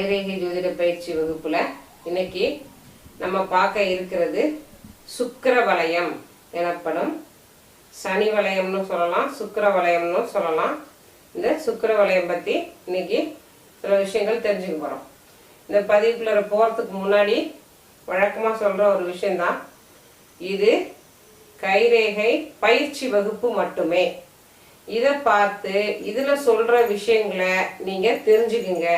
கைரேகை ஜோதிட பயிற்சி வகுப்புல இன்னைக்கு நம்ம பார்க்க இருக்கிறது சுக்கர வலயம் எனப்படும். சனி வலயம்னு சொல்லலாம் சுக்கர வலயம்னு சொல்லலாம். இந்த சுக்கர வலயம் பத்தி இன்னைக்கு சில விஷயங்கள் தெரிஞ்சுக்க போறோம். இந்த பதிவுக்குள்ள போறதுக்கு முன்னாடி வழக்கமா சொல்ற ஒரு விஷயம்தான். இது கைரேகை பயிற்சி வகுப்பு மட்டுமே. இதை பார்த்து இதுல சொல்ற விஷயங்களை நீங்க தெரிஞ்சுக்குங்க.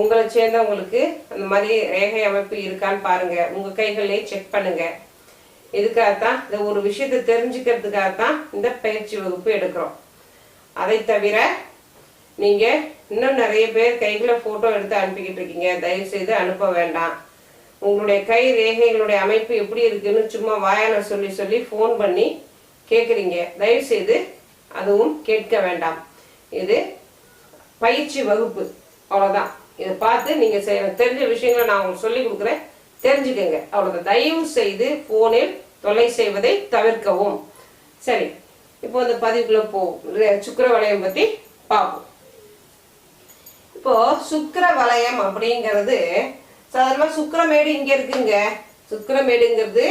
உங்களை சேர்ந்தவங்களுக்கு அந்த மாதிரி ரேகை அமைப்பு இருக்கான்னு பாருங்க. உங்க கைகளே செக் பண்ணுங்க. இதுக்காகத்தான் இந்த ஒரு விஷயத்தை தெரிஞ்சுக்கிறதுக்காகத்தான் இந்த பயிற்சி வகுப்பு எடுக்கிறோம். அதை தவிர நீங்க இன்னும் நிறைய பேர் கைகளை போட்டோ எடுத்து அனுப்பிக்கிட்டு இருக்கீங்க. தயவு செய்து அனுப்ப வேண்டாம். உங்களுடைய கை ரேகைகளுடைய அமைப்பு எப்படி இருக்குன்னு சும்மா வாயால சொல்லி சொல்லி ஃபோன் பண்ணி கேட்குறீங்க தயவு செய்து அதுவும் கேட்க வேண்டாம். இது பயிற்சி வகுப்பு. அவ்வளோதான் இதை பார்த்து நீங்கள் செய்ய தெரிஞ்ச விஷயங்களை நான் உங்களுக்கு சொல்லி கொடுக்குறேன். தெரிஞ்சுக்கங்க. அவ்வளோதான் தயவு செய்து ஃபோனில் தொலை செய்வதை தவிர்க்கவும். சரி. இப்போ இந்த பதிவுக்குள்ள போ சுக்கர வளையம் பற்றி பார்ப்போம். இப்போ சுக்கர வளையம் அப்படிங்கிறது சாதாரணமாக சுக்கரமேடு இங்கே இருக்குங்க. சுக்கரமேடுங்கிறது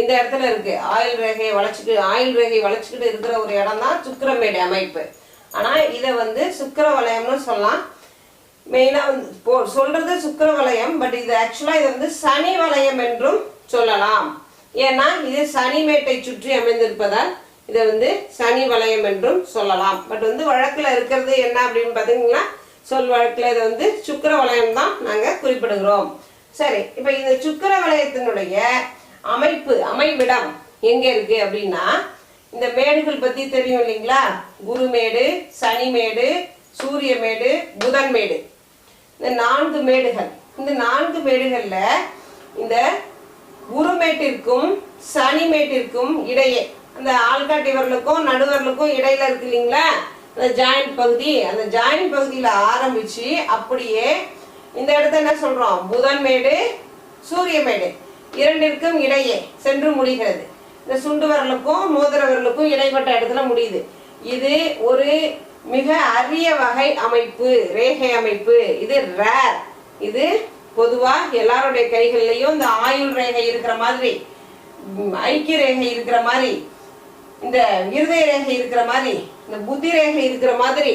இந்த இடத்துல இருக்கு. ஆயில் ரேகையை வளைச்சிட்டு ஆயில் ரேகை வளைச்சிக்கிட்டு இருக்கிற ஒரு இடம் தான் சுக்கரமேடு அமைப்பு. ஆனால் இதை வந்து சுக்கர வளையம்னு சொல்லலாம். மெயினாக வந்து போ சொல்கிறது சுக்கிர வலயம் பட் இது ஆக்சுவலாக இது வந்து சனி வலயம் என்றும் சொல்லலாம். ஏன்னா இது சனி மேட்டை சுற்றி அமைந்திருப்பதால் இதை வந்து சனி வலயம் என்றும் சொல்லலாம். பட் வந்து வழக்கில் இருக்கிறது என்ன அப்படின்னு பார்த்தீங்கன்னா சொல் வழக்கில் இதை வந்து சுக்கர வலயம் தான் நாங்கள் குறிப்பிடுகிறோம். சரி இப்போ இந்த சுக்கிர வலயத்தினுடைய அமைப்பு அமைவிடம் எங்கே இருக்குது அப்படின்னா இந்த மேடுகள் பற்றி தெரியும் இல்லைங்களா? குருமேடு சனிமேடு சூரியமேடு புதன்மேடு இந்த நான்கு மேடுகள். இந்த நான்கு மேடுகள்ல இந்த குருமேட்டிற்கும் சனிமேட்டிற்கும் இடையே அந்த ஆள்காட்டி வரலுக்கும் நடுவரலுக்கும் இடையில இருக்கு இல்லைங்களா? அந்த ஜாயிண்ட் பகுதி. அந்த ஜாயிண்ட் பகுதியில ஆரம்பிச்சு அப்படியே இந்த இடத்த என்ன சொல்றோம்? புதன்மேடு சூரியமேடு இரண்டிற்கும் இடையே சென்று முடிகிறது. இந்த சுண்டு விரலுக்கும் மோதிர இடைப்பட்ட இடத்துல முடியுது. இது ஒரு மிக அரிய வகை அமைப்பு ரேகை அமைப்பு. இது ரேர் இது பொதுவா எல்லாருடைய கைகள்லயும் இந்த ஆயுள் ரேகை இருக்கிற மாதிரி ஐக்கிய ரேகை இருக்கிற மாதிரி இந்த இருதய ரேகை இருக்கிற மாதிரி இந்த புத்தி ரேகை இருக்கிற மாதிரி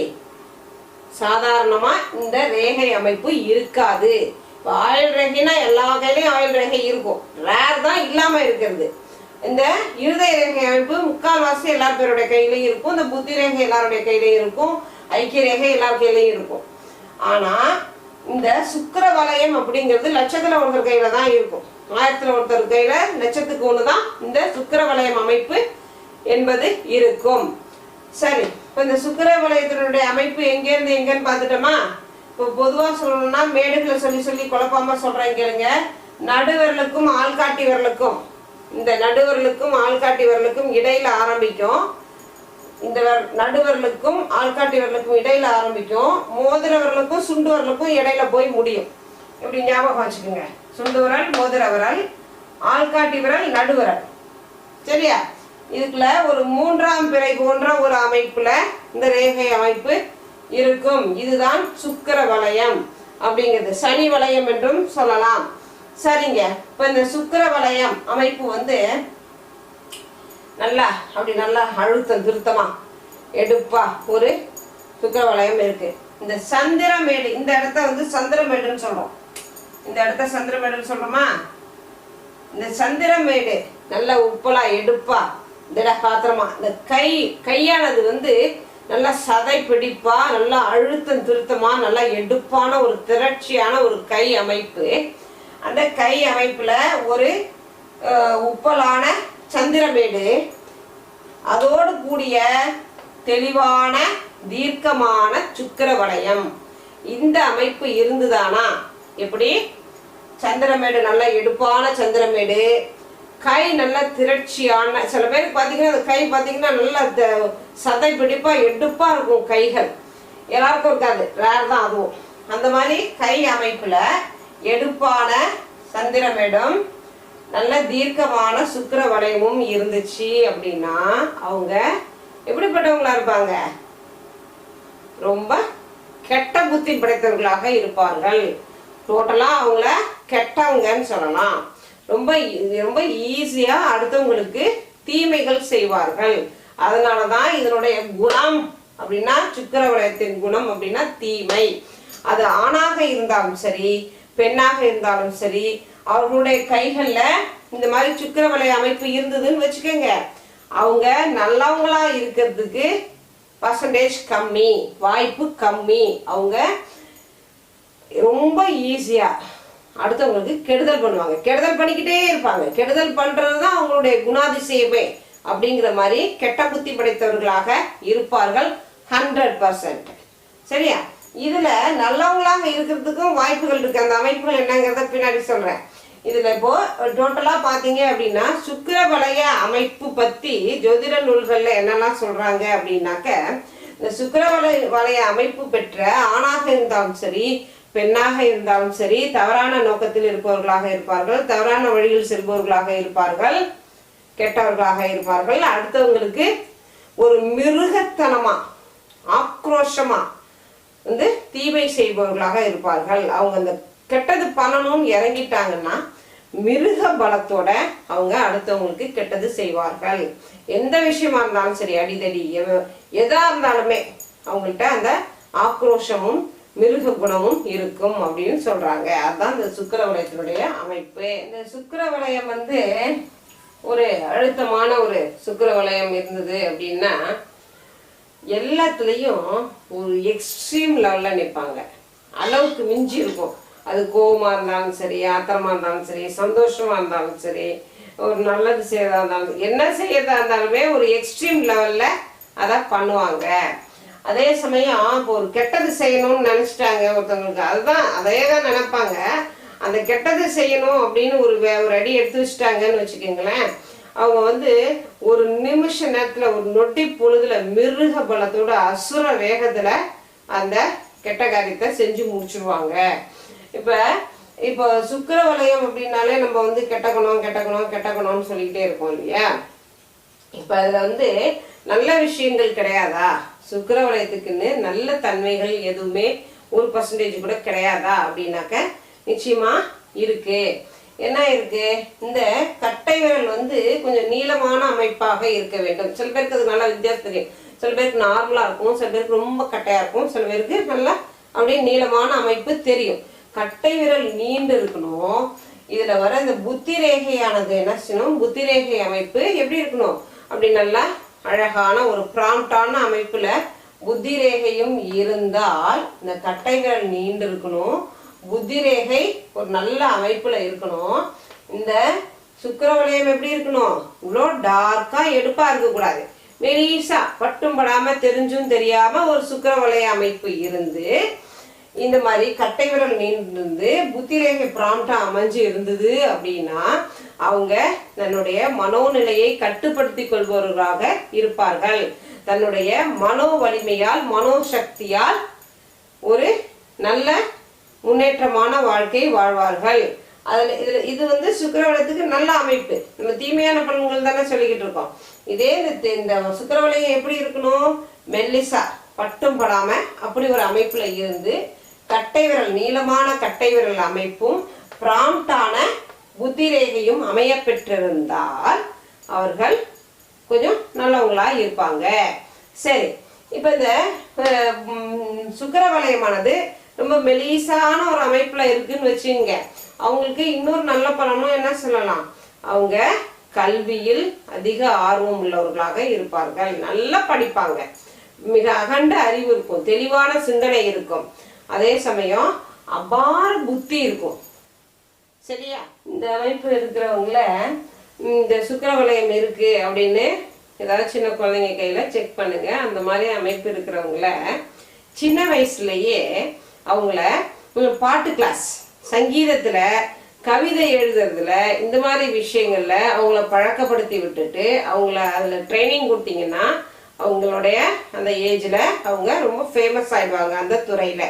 சாதாரணமா இந்த ரேகை அமைப்பு இருக்காது. ஆயுள் ரேகைனா எல்லா கையிலையும் ஆயுள் ரேகை இருக்கும். ரேர் தான் இல்லாம இருக்கிறது. இந்த இருதய ரேகை அமைப்பு முக்கால்வாசி எல்லார் பேருடைய கையிலையும் இருக்கும். இந்த புத்தி ரேகை எல்லாருடைய கையிலையும் இருக்கும். ஐக்கிய ரேகை எல்லார் கையிலையும் இருக்கும். ஆனா இந்த சுக்கிர வலயம் அப்படிங்கிறது லட்சத்துல ஒருத்தர் கையில தான் இருக்கும். ஆயிரத்துல ஒருத்தர் கையில லட்சத்துக்கு ஒண்ணுதான் இந்த சுக்கிர வலயம் அமைப்பு என்பது இருக்கும். சரி இப்போ இந்த சுக்கிர வலயத்தினுடைய அமைப்பு எங்கேருந்து எங்கன்னு பார்த்துட்டோமா? இப்போ பொதுவாக சொல்லணும்னா மேடுகளை சொல்லி சொல்லி குழப்பாம சொல்றேன் கேளுங்க. நடுவரலுக்கும் ஆள்காட்டி விரலுக்கும். இந்த நடுவரலுக்கும் ஆள்காட்டி விரலுக்கும் இடையில ஆரம்பிக்கும். இந்த நடுவர்களுக்கும் நடுவிரலுக்கும் ஆள்காட்டி விரலுக்கும் இடையில ஆரம்பிக்கும். மோதிரவர்களுக்கும் சுண்டுவர்களுக்கும் இடையில போய் முடியும். இப்படி ஞாபகம் வச்சுக்கோங்க. சுண்டு விரல் மோதிர விரல் ஆள்காட்டி விரல் நடுவிரல். சரியா? இதுக்குள்ள ஒரு மூன்றாம் பிறை போன்ற ஒரு அமைப்புல இந்த ரேகை அமைப்பு இருக்கும். இதுதான் சுக்கர வலயம் அப்படிங்கிறது. சனி வலயம் என்றும் சொல்லலாம். சரிங்க. இப்ப இந்த சுக்கர வலயம் அமைப்பு வந்து நல்லா அப்படி நல்லா அழுத்தம் திருத்தமா எடுப்பா. ஒரு சுக்கர வலயம் இருக்கு. இந்த சந்திரமேடு இந்த இடத்த வந்து சந்திரமேடுன்னு சொல்றோம். இந்த இடத்த சந்திரமேடுன்னு சொல்றோமா? இந்த சந்திரமேடு நல்லா உப்பலா எடுப்பா. இந்த பாத்திரமா. இந்த கை கையானது வந்து நல்லா சதை பிடிப்பா. நல்லா அழுத்தம் திருத்தமா நல்லா எடுப்பான ஒரு திரட்சியான ஒரு கை அமைப்பு. அந்த கை அமைப்பில் ஒரு உப்பலான சந்திரமேடு. அதோடு கூடிய தெளிவான தீர்க்கமான சுக்கர வளையம் இந்த அமைப்பு இருந்துதானா? எப்படி? சந்திரமேடு நல்ல எடுப்பான சந்திரமேடு. கை நல்ல திரட்சியான சில பேருக்கு பார்த்தீங்கன்னா கை பார்த்தீங்கன்னா நல்ல த- சதை பிடிப்பா எடுப்பா இருக்கும் கைகள். எல்லாருக்கும் இருக்காது. ரேர் தான் அதுவும். அந்த மாதிரி கை அமைப்பில் எடுப்பான சந்திரமேடும் நல்ல தீர்க்கமான சுக்கிர வளையமும் இருந்துச்சு அப்படின்னா அவங்க எப்படிப்பட்டவங்களா இருப்பாங்க? ரொம்ப கெட்ட புத்தி படைத்தவர்களாக இருப்பார்கள். டோட்டலாக அவங்கள கெட்டவங்கன்னு சொல்லலாம். ரொம்ப e, ரொம்ப ஈஸியாக அடுத்தவங்களுக்கு தீமைகள் செய்வார்கள். அதனால தான் இதனுடைய குணம் அப்படின்னா சுக்கரவலயத்தின் குணம் அப்படின்னா தீமை. அது ஆணாக இருந்தாலும் சரி பெண்ணாக இருந்தாலும் சரி அவர்களுடைய கைகளில் இந்த மாதிரி சுக்கரவலை அமைப்பு இருந்ததுன்னு வச்சுக்கோங்க. அவங்க நல்லவங்களா இருக்கிறதுக்கு பர்சன்டேஜ் கம்மி வாய்ப்பு கம்மி. அவங்க ரொம்ப ஈஸியாக அடுத்தவங்களுக்கு கெடுதல் பண்ணுவாங்க. கெடுதல் பண்ணிக்கிட்டே இருப்பாங்க. கெடுதல் பண்ணுறது தான் அவங்களுடைய குணாதிசயமே அப்படிங்கிற மாதிரி கெட்ட புத்தி படைத்தவர்களாக இருப்பார்கள் ஹண்ட்ரட் பர்சன்ட் சரியா? இதுல நல்லவங்களாக இருக்கிறதுக்கும் வாய்ப்புகள் இருக்கு. அந்த அமைப்புகள் என்னங்கிறத பின்னாடி சொல்றேன். இதுல இப்போ டோட்டலா பாத்தீங்க அப்படின்னா சுக்கிர அமைப்பு பத்தி ஜோதிட நூல்கள்ல என்னெல்லாம் சொல்றாங்க அப்படின்னாக்க இந்த சுக்கிர வலய அமைப்பு பெற்ற ஆணாக இருந்தாலும் சரி பெண்ணாக இருந்தாலும் சரி தவறான நோக்கத்தில் இருப்பவர்களாக இருப்பார்கள் தவறான வழியில் செல்பவர்களாக இருப்பார்கள் கெட்டவர்களாக இருப்பார்கள். அடுத்தவங்களுக்கு ஒரு மிருகத்தனமா ஆக்ரோஷமா வந்து தீமை செய்பவர்களாக இருப்பார்கள். அவங்க அந்த கெட்டது பண்ணணும்னு இறங்கிட்டாங்கன்னா மிருக பலத்தோட அவங்க அடுத்தவங்களுக்கு கெட்டது செய்வார்கள். எந்த விஷயமா இருந்தாலும் சரி அடிதடி எவ- எதா இருந்தாலுமே அவங்கள்ட்ட அந்த ஆக்ரோஷமும் மிருக குணமும் இருக்கும் அப்படின்னு சொல்றாங்க. அதுதான் இந்த சுக்கர வளையத்தினுடைய அமைப்பு. இந்த சுக்கர வளையம் வந்து ஒரு அழுத்தமான ஒரு சுக்கர வளையம் இருந்தது அப்படின்னா எல்லாத்துலேயும் ஒரு எக்ஸ்ட்ரீம் லெவலில் நிற்பாங்க அளவுக்கு மிஞ்சி இருக்கும். அது கோவமாக இருந்தாலும் சரி ஆத்திரமாக இருந்தாலும் சரி சந்தோஷமாக இருந்தாலும் சரி ஒரு நல்லது செய்யறதா இருந்தாலும் என்ன செய்யறதா இருந்தாலுமே ஒரு எக்ஸ்ட்ரீம் லெவலில் அதை பண்ணுவாங்க. அதே சமயம் இப்போ ஒரு கெட்டது செய்யணும்னு நினச்சிட்டாங்க ஒருத்தவங்களுக்கு அதுதான் அதே தான் நினைப்பாங்க. அந்த கெட்டது செய்யணும் அப்படின்னு ஒரு வே- ஒரு அடி எடுத்து வச்சுட்டாங்கன்னு வச்சுக்கோங்களேன். அவங்க வந்து ஒரு நிமிஷ நேரத்துல ஒரு நொட்டி பொழுதுல மிருக பலத்தோட அசுர வேகத்துல அந்த கெட்ட காரியத்தை செஞ்சு முடிச்சிருவாங்க. இப்ப இப்போ சுக்கர வலயம் அப்படின்னாலே நம்ம வந்து கெட்டக்கணும் கெட்டக்கணும் கெட்டக்கணும்னு சொல்லிக்கிட்டே இருக்கோம் இல்லையா? இப்ப அதுல வந்து நல்ல விஷயங்கள் கிடையாதா? சுக்கர வலயத்துக்குன்னு நல்ல தன்மைகள் எதுவுமே ஒரு பர்சன்டேஜ் கூட கிடையாதா அப்படின்னாக்க நிச்சயமா இருக்கு. என்ன இருக்கு? இந்த கட்டை விரல் வந்து கொஞ்சம் நீளமான அமைப்பாக இருக்க வேண்டும். சில பேருக்கு அது நல்லா வித்தியாசம் தெரியும். சில பேருக்கு நார்மலா இருக்கும். சில பேருக்கு ரொம்ப கட்டையா இருக்கும். சில பேருக்கு நல்லா அப்படியே நீளமான அமைப்பு தெரியும். கட்டை விரல் நீண்டு இருக்கணும். இதுல வர இந்த புத்தி ரேகையானது என்ன செய்யணும்? புத்தி ரேகை அமைப்பு எப்படி இருக்கணும்? அப்படி நல்லா அழகான ஒரு பிராம்டான அமைப்புல புத்தி ரேகையும் இருந்தால் இந்த கட்டை விரல் நீண்டு இருக்கணும். புத்தி ரேகை ஒரு நல்ல அமைப்புல இருக்கணும். இந்த சுக்கிரவலயம் எப்படி இருக்கணும்? இவ்வளோ டார்க்கா எடுப்பா இருக்கக்கூடாது. மெலீசா பட்டும் படாம தெரிஞ்சும் தெரியாம ஒரு சுக்கிரவலய அமைப்பு இருந்து இந்த மாதிரி கட்டை விரல் நீண்டிருந்து புத்தி ரேகை பிராம்டா அமைஞ்சு இருந்தது அப்படின்னா அவங்க தன்னுடைய மனோநிலையை கட்டுப்படுத்திக் கொள்பவர்களாக இருப்பார்கள். தன்னுடைய மனோ வலிமையால் மனோசக்தியால் ஒரு நல்ல முன்னேற்றமான வாழ்க்கை வாழ்வார்கள். அதில் இதில் இது வந்து சுக்கிரவலயத்துக்கு நல்ல அமைப்பு. நம்ம தீமையான பலன்கள் தானே சொல்லிக்கிட்டு இருக்கோம். இதே இந்த தி- இந்த எப்படி இருக்கணும்? மெல்லிசா பட்டும் படாம அப்படி ஒரு அமைப்புல இருந்து கட்டை விரல் நீளமான கட்டை விரல் அமைப்பும் பிராம்டான புத்தி ரேகையும் அமைய பெற்றிருந்தால் அவர்கள் கொஞ்சம் நல்லவங்களா இருப்பாங்க. சரி இப்போ இந்த அஹ், ரொம்ப மெலிசான ஒரு அமைப்புல இருக்குன்னு வச்சுங்க அவங்களுக்கு இன்னொரு நல்ல பலனும் என்ன சொல்லலாம்? அவங்க கல்வியில் அதிக ஆர்வம் உள்ளவர்களாக இருப்பார்கள். நல்லா படிப்பாங்க. மிக அகண்ட அறிவு இருக்கும். தெளிவான சிந்தனை இருக்கும். அதே சமயம் அபார புத்தி இருக்கும். சரியா? இந்த அமைப்பு இருக்கிறவங்கள இந்த சுக்கிரவலயம் இருக்கு அப்படின்னு ஏதாவது சின்ன குழந்தைங்க கையில செக் பண்ணுங்க. அந்த மாதிரி அமைப்பு இருக்கிறவங்கள சின்ன வயசுலயே அவங்கள பாட்டு கிளாஸ் சங்கீதத்தில் கவிதை எழுதுறதுல இந்த மாதிரி விஷயங்கள்ல அவங்கள பழக்கப்படுத்தி விட்டுட்டு அவங்கள அதில் ட்ரைனிங் கொடுத்தீங்கன்னா அவங்களுடைய அந்த ஏஜில் அவங்க ரொம்ப ஃபேமஸ் ஆயிடுவாங்க அந்த துறையில்.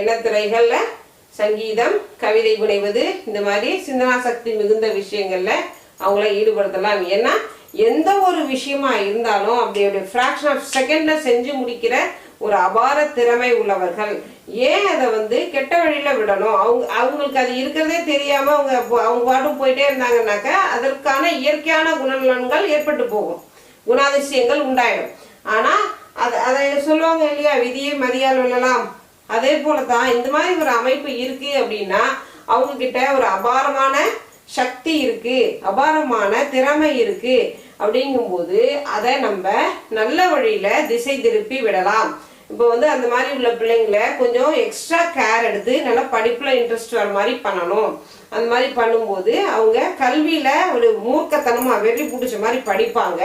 என்ன துறைகளில்? சங்கீதம் கவிதை புனைவது இந்த மாதிரி சிந்தனா சக்தி மிகுந்த விஷயங்களில் அவங்கள ஈடுபடுத்தலாம். ஏன்னா எந்த ஒரு விஷயமா இருந்தாலும் அப்படி ஃப்ராக்ஷன் ஆஃப் செகண்டில் செஞ்சு முடிக்கிற ஒரு அபார திறமை உள்ளவர்கள். ஏன் அதை வந்து கெட்ட வழியில விடணும்? அவங்க அவங்களுக்கு அது இருக்கிறதே தெரியாம அவங்க அவங்க பாட்டும் போயிட்டே இருந்தாங்கன்னாக்கா அதற்கான இயற்கையான குணநலன்கள் ஏற்பட்டு போகும். குணாதிசயங்கள் உண்டாயிடும். ஆனா அது அதை சொல்லுவாங்க இல்லையா விதியை மதியால் விழலாம் அதே போல தான் இந்த மாதிரி ஒரு அமைப்பு இருக்கு அப்படின்னா அவங்க கிட்ட ஒரு அபாரமான சக்தி இருக்கு அபாரமான திறமை இருக்கு. அப்படிங்கும்போது அதை நம்ம நல்ல வழியில திசை திருப்பி விடலாம். இப்போ வந்து அந்த மாதிரி உள்ள பிள்ளைங்களை கொஞ்சம் எக்ஸ்ட்ரா கேர் எடுத்து நல்லா படிப்பில் இன்ட்ரெஸ்ட் வர மாதிரி பண்ணணும். அந்த மாதிரி பண்ணும்போது அவங்க கல்வியில் ஒரு மூர்க்கத்தனமாக வெறி பிடிச்ச மாதிரி படிப்பாங்க.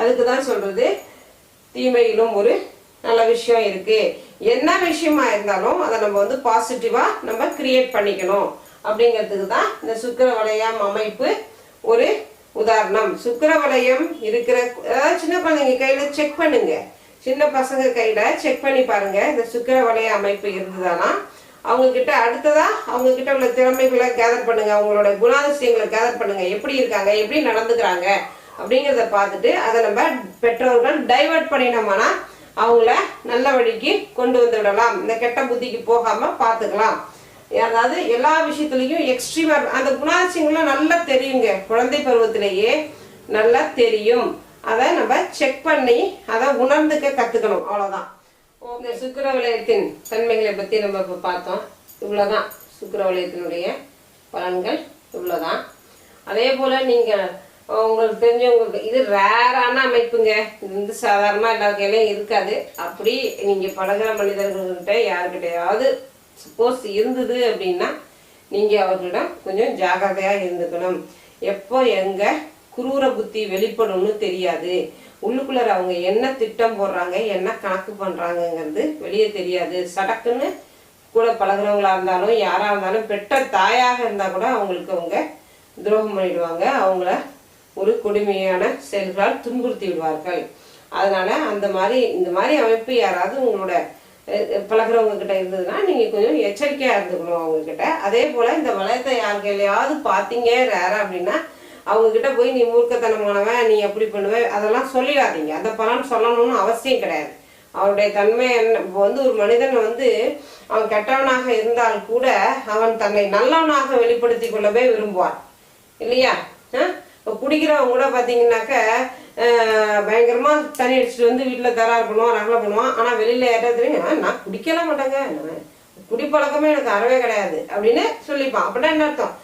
அதுக்கு தான் சொல்கிறது தீமையிலும் ஒரு நல்ல விஷயம் இருக்குது என்ன விஷயமா இருந்தாலும் அதை நம்ம வந்து பாசிட்டிவாக நம்ம கிரியேட் பண்ணிக்கணும். அப்படிங்கிறதுக்கு தான் இந்த சுக்கர வளையம் அமைப்பு ஒரு உதாரணம். சுக்கர வளையம் இருக்கிற சின்ன குழந்தைங்க கையில் செக் பண்ணுங்கள் சின்ன பசங்க கையில் செக் பண்ணி பாருங்கள் இந்த சுக்கிர வளைய அமைப்பு இருந்ததானா அவங்கக்கிட்ட அடுத்ததாக அவங்கக்கிட்ட உள்ள திறமைகளை கேதர் பண்ணுங்கள் அவங்களோட குணாதிசயங்களை கேதர் பண்ணுங்கள் எப்படி இருக்காங்க? எப்படி நடந்துக்கிறாங்க? அப்படிங்கிறத பார்த்துட்டு அதை நம்ம பெற்றோர்கள் டைவர்ட் பண்ணினோம்னா அவங்கள நல்ல வழிக்கு கொண்டு வந்து விடலாம். இந்த கெட்ட புத்திக்கு போகாமல் பார்த்துக்கலாம். அதாவது எல்லா விஷயத்துலையும் எக்ஸ்ட்ரீமாக அந்த குணாதிசயங்கள்லாம் நல்லா தெரியுங்க. குழந்தை பருவத்திலேயே நல்லா தெரியும். அதை நம்ம செக் பண்ணி அதை உணர்ந்துக்க கற்றுக்கணும் அவ்வளோதான் இந்த சுக்கர வலயத்தின் தன்மைகளை பற்றி நம்ம இப்போ பார்த்தோம். இவ்வளோதான் சுக்கர வலயத்தினுடைய பலன்கள் இவ்வளோதான் அதே போல் நீங்கள் உங்களுக்கு தெரிஞ்சவங்களுக்கு இது ரேரான அமைப்புங்க. இது வந்து சாதாரணமாக எல்லா கையிலையும் இருக்காது. அப்படி நீங்கள் பழகிற மனிதர்கள்கிட்ட யாருக்கிட்டையாவது சப்போஸ் இருந்தது அப்படின்னா நீங்கள் அவர்களிடம் கொஞ்சம் ஜாகிரதையாக இருந்துக்கணும். எப்போ எங்கே குரூர புத்தி வெளிப்படும்னு தெரியாது. உள்ளுக்குள்ளார அவங்க என்ன திட்டம் போடுறாங்க என்ன கணக்கு பண்றாங்கங்கிறது வெளியே தெரியாது. சடக்குன்னு கூட பழகுறவங்களா இருந்தாலும் யாரா இருந்தாலும் பெற்ற தாயாக இருந்தா கூட அவங்களுக்கு அவங்க துரோகம் பண்ணிடுவாங்க. அவங்கள ஒரு கொடுமையான செயல்களால் துன்புறுத்தி விடுவார்கள். அதனால அந்த மாதிரி இந்த மாதிரி அமைப்பு யாராவது உங்களோட பழகிறவங்க கிட்ட இருந்ததுன்னா நீங்க கொஞ்சம் எச்சரிக்கையா இருந்துக்கணும் அவங்க கிட்ட அதே போல இந்த வளையத்தை யார் கையிலையாவது பார்த்தீங்க ரேரா அப்படின்னா அவங்க கிட்ட போய் நீ மூர்க்கத்தனமானவன் நீ எப்படி பண்ணுவ அதெல்லாம் சொல்லிடாதீங்க. அந்த பலன் சொல்லணும்னு அவசியம் கிடையாது. அவருடைய தன்மை என்ன இப்போ வந்து ஒரு மனிதன் வந்து அவன் கெட்டவனாக இருந்தால் கூட அவன் தன்னை நல்லவனாக வெளிப்படுத்தி கொள்ளவே விரும்புவான். இல்லையா? இப்போ குடிக்கிறவங்க கூட பார்த்தீங்கன்னாக்க பயங்கரமாக தண்ணி அடிச்சுட்டு வந்து வீட்டில் தரா பண்ணுவான் ரகலை பண்ணுவான். ஆனால் வெளியில் யார்ட்டாவது தெரியும் நான் குடிக்கலாம் மாட்டேங்க. குடிப்பழக்கமே எனக்கு அறவே கிடையாது. அப்படின்னு சொல்லிப்பான். அப்படின்னா என்ன அர்த்தம்?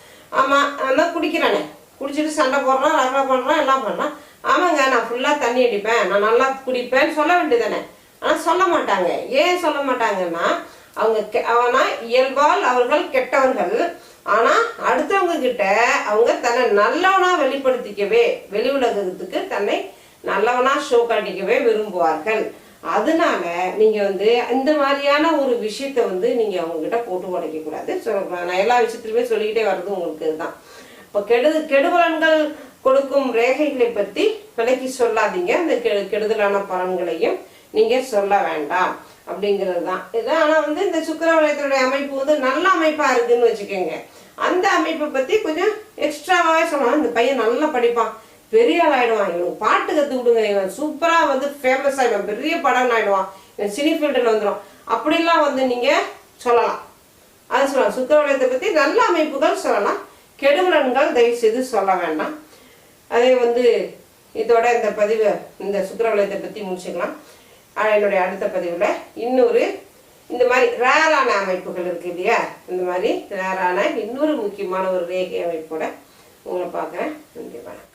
ஆமாம் நான் தான் குடிக்கிறானே. குடிச்சிட்டு சண்டை போடுறான் ரகலை பண்ணுறான் எல்லாம் பண்ணான் ஆமாங்க நான் ஃபுல்லாக தண்ணி அடிப்பேன். நான் நல்லா குடிப்பேன்னு சொல்ல வேண்டியதானே ஆனால் சொல்ல மாட்டாங்க. ஏன் சொல்ல மாட்டாங்கன்னா அவங்க கெ- அவனா இயல்பால் அவர்கள் கெட்டவர்கள். ஆனால் அடுத்தவங்க கிட்ட அவங்க தன்னை நல்லவனா வெளிப்படுத்திக்கவே வெளி உலகத்துக்கு தன்னை நல்லவனா ஷோ காட்டிக்கவே விரும்புவார்கள். அதனால நீங்கள் வந்து இந்த மாதிரியான ஒரு விஷயத்த வந்து நீங்கள் அவங்கக்கிட்ட போட்டு உடைக்கக்கூடாது ஸோ நான் எல்லா விஷயத்துலையுமே சொல்லிக்கிட்டே வர்றது உங்களுக்கு இதுதான். இப்போ கெடு கெடுபலன்கள் கொடுக்கும் ரேகைகளை பற்றி விலக்கி சொல்லாதீங்க. அந்த கெடு கெடுதலான பலன்களையும் நீங்கள் சொல்ல வேண்டாம் அப்படிங்கிறது தான் இது ஆனால் வந்து இந்த சுக்கரவலயத்தினுடைய அமைப்பு வந்து நல்ல அமைப்பாக இருக்குன்னு வச்சுக்கோங்க. அந்த அமைப்பை பற்றி கொஞ்சம் எக்ஸ்ட்ராவாகவே சொல்லலாம். இந்த பையன் நல்லா படிப்பான். பெரிய ஆள் ஆகிடுவான் இவனுக்கு பாட்டு கற்றுக் விடுங்க இவன் சூப்பராக வந்து ஃபேமஸ் ஆகிடுவான் பெரிய படம் ஆகிடுவான் இவன் சினி ஃபீல்டில் வந்துடும். அப்படிலாம் வந்து நீங்கள் சொல்லலாம். அது சொல்லலாம். சுக்கரவலயத்தை பற்றி நல்ல அமைப்புகள் சொல்லலாம். கெடுபலன்கள் தயவு செய்து சொல்ல வேண்டாம். அதே வந்து இதோட இந்த பதிவை இந்த சுக்கரவலயத்தை பற்றி முடிச்சுக்கலாம். என்னுடைய அடுத்த பதிவில் இன்னொரு இந்த மாதிரி ரேரான அமைப்புகள் இருக்கு இல்லையா? இந்த மாதிரி ரேரான இன்னொரு முக்கியமான ஒரு ரேகை அமைப்போட உங்களை பார்க்குறேன். நன்றி வணக்கம்.